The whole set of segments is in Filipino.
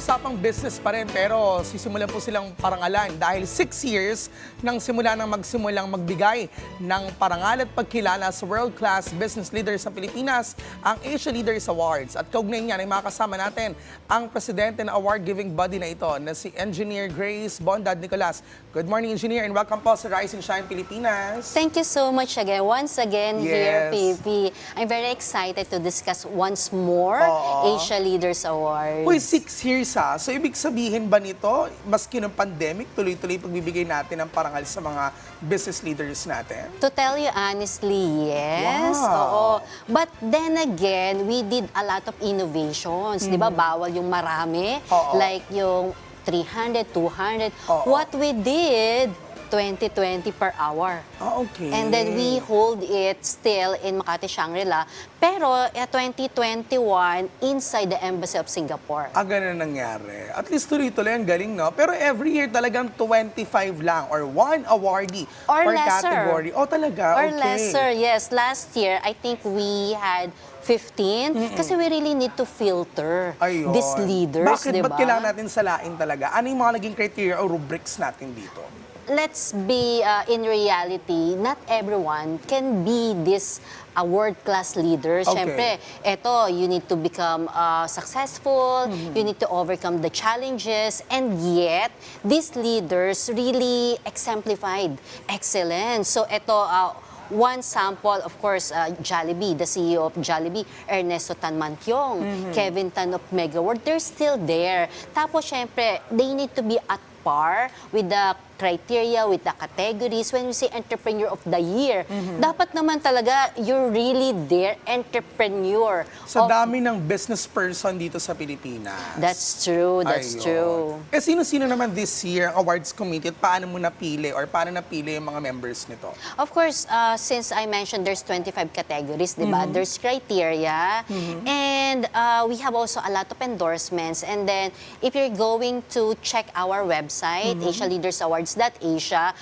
usapang business pa rin pero sisimulan po silang parangalan dahil six years nang simula nang magsimulang magbigay ng parangal at pagkilala sa world-class business leaders sa Pilipinas, ang Asia Leaders Awards. At kaugnay niyan ay makasama natin ang presidente ng award-giving body na ito na si Engineer Grace Bondad Nicolas. Good morning, Engineer, and welcome po sa Rise and Shine Pilipinas. Thank you so much again. Once again Yes. here, PV. I'm very excited to discuss once more Oo. Asia Leaders Awards. Uy, six years ha. So, ibig sabihin ba nito, maski ng pandemic, tuloy-tuloy pagbibigay natin ng parangal sa mga business leaders natin? To tell you honestly, yes. Wow. Oo. But then again, we did a lot of innovations. Di ba? Bawal yung marami. Mm. Oo. Like yung 300, 200. Oo. What we did, 20-20 per hour. Ah, okay. And then we hold it still in Makati, Shangri-La. Pero eh, 2021, inside the Embassy of Singapore. Ah, ganun nangyari. At least tuloy-tuloy ang galing, no? Pero every year talagang 25 lang or one awardee Or per lesser. category. Oh, talaga? Or okay. lesser, yes. Last year, I think we had 15 kasi we really need to filter Ayun. these leaders, Bakit? di Ba't ba? kailangan natin salain talaga? Ano yung mga naging criteria o rubrics natin dito? Let's be uh, in reality, not everyone can be this uh, world-class leader. Okay. Siyempre, eto, you need to become uh, successful, Mm-hmm. you need to overcome the challenges, and yet, these leaders really exemplified excellence. So, eto, uh, One sample, of course, uh, Jollibee, the CEO of Jollibee, Ernesto Tanmantiong, Mm-hmm. Kevin Tan of Megaworld, they're still there. Tapos, syempre, they need to be at par with the criteria, with the categories. When we say entrepreneur of the year, Mm-hmm. dapat naman talaga you're really there, entrepreneur. Sa of- dami ng business person dito sa Pilipinas. That's true, that's Ayun. true. Eh, sino-sino naman this year ang awards committee at paano mo napili or paano napili yung mga members nito? Of course, uh, since I mentioned there's 25 categories, di ba? Mm-hmm. There's criteria. And uh, we have also a lot of endorsements. And then, if you're going to check our website, Mm-hmm. asialeadersawards.asia,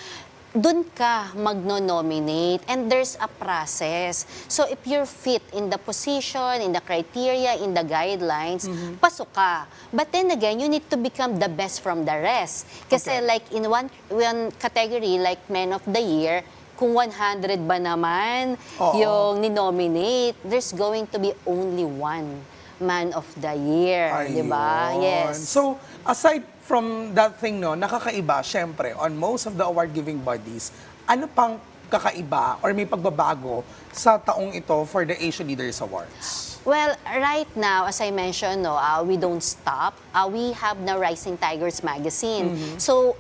dun ka magno-nominate and there's a process. So if you're fit in the position, in the criteria, in the guidelines, Mm-hmm. pasok ka. But then again, you need to become the best from the rest. Kasi Okay. like in one, one category, like Men of the Year, kung 100 ba naman Oo. yung ninominate, there's going to be only one Man of the Year, di ba? Ayun. Yes. So, aside from that thing, no, nakakaiba, syempre, on most of the award-giving bodies, ano pang kakaiba or may pagbabago sa taong ito for the Asia Leaders Awards? Well, right now, as I mentioned, no, uh, we don't stop. Uh, we have the Rising Tigers magazine. Mm-hmm. So,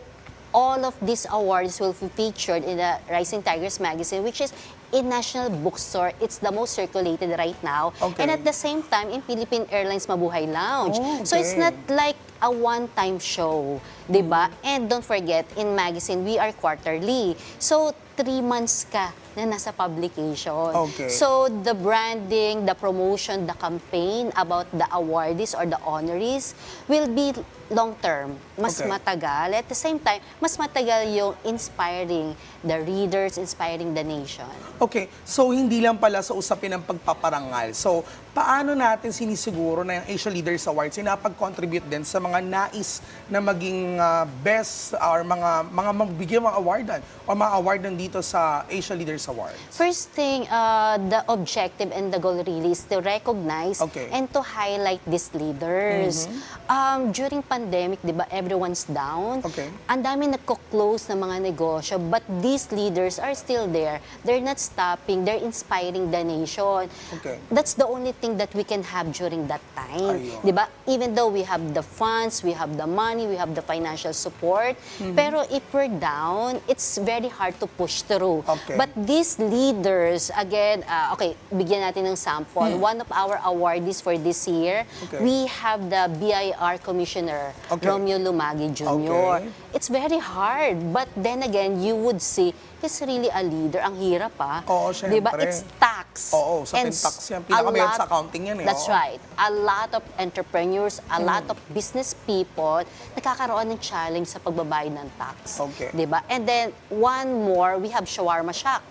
all of these awards will be featured in the Rising Tigers magazine, which is in National Bookstore. It's the most circulated right now. Okay. And at the same time, in Philippine Airlines Mabuhay Lounge. Oh, So, it's okay. not like a one-time show, di ba? Mm-hmm. And don't forget, in magazine, we are quarterly. So, three months ka na nasa publication. Okay. So, the branding, the promotion, the campaign about the awardees or the honorees will be long-term, mas Okay. matagal. At the same time, mas matagal yung inspiring the readers, inspiring the nation. Okay, so hindi lang pala sa usapin ng pagpaparangal. So, paano natin sinisiguro na yung Asia Leaders Awards ay napag-contribute din sa mga nais na maging ah, best or mga mga magbigay mga awardan o mga awardan dito sa Asia Leaders Awards? First thing, uh, the objective and the goal really is to recognize Okay. and to highlight these leaders. Um, during pandemic, di ba, everyone's down. Okay. Ang dami nagko-close ng mga negosyo, but these leaders are still there. They're not stopping. They're inspiring the nation. Okay. That's the only thing that we can have during that time. Ayun. Di ba? Even though we have the funds, we have the money, we have the financial support, Mm-hmm. pero if we're down, it's very hard to push through. Okay. But these leaders, again, uh, okay, bigyan natin ng sample. One of our awardees for this year, Hmm. Okay. we have the BIR Commissioner, Okay. Romeo Lumagi Jr. Okay. It's very hard. But then again, you would see, he's really a leader. Ang hirap ah. Oo, syempre. It's tax. Oo, sa And tax yan. lot- sa accounting yan eh, That's oo. right. A lot of entrepreneurs, a lot of business people, nakakaroon ng challenge sa pagbabayad ng tax. Okay. Di ba? And then, one more, we have Shawarma Shack.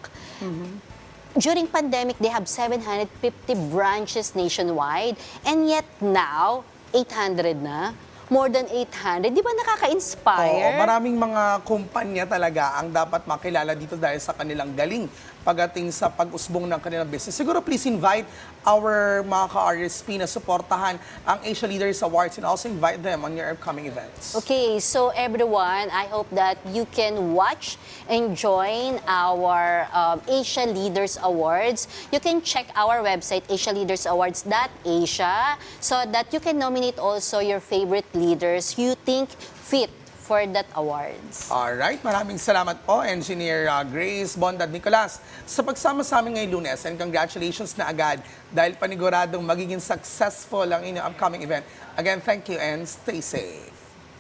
During pandemic, they have 750 branches nationwide. And yet now, 800 na. More than 800. Di ba nakaka-inspire? Oo, maraming mga kumpanya talaga ang dapat makilala dito dahil sa kanilang galing pagdating sa pag-usbong ng kanilang business. Siguro please invite our mga ka-RSP na suportahan ang Asia Leaders Awards and also invite them on your upcoming events. Okay, so everyone, I hope that you can watch and join our um, Asia Leaders Awards. You can check our website, asialeadersawards.asia, so that you can nominate also your favorite leaders you think fit for that awards. Alright, maraming salamat po, Engineer uh, Grace Bondad Nicolas, sa pagsama sa amin ngayong lunes and congratulations na agad dahil paniguradong magiging successful ang inyong upcoming event. Again, thank you and stay safe.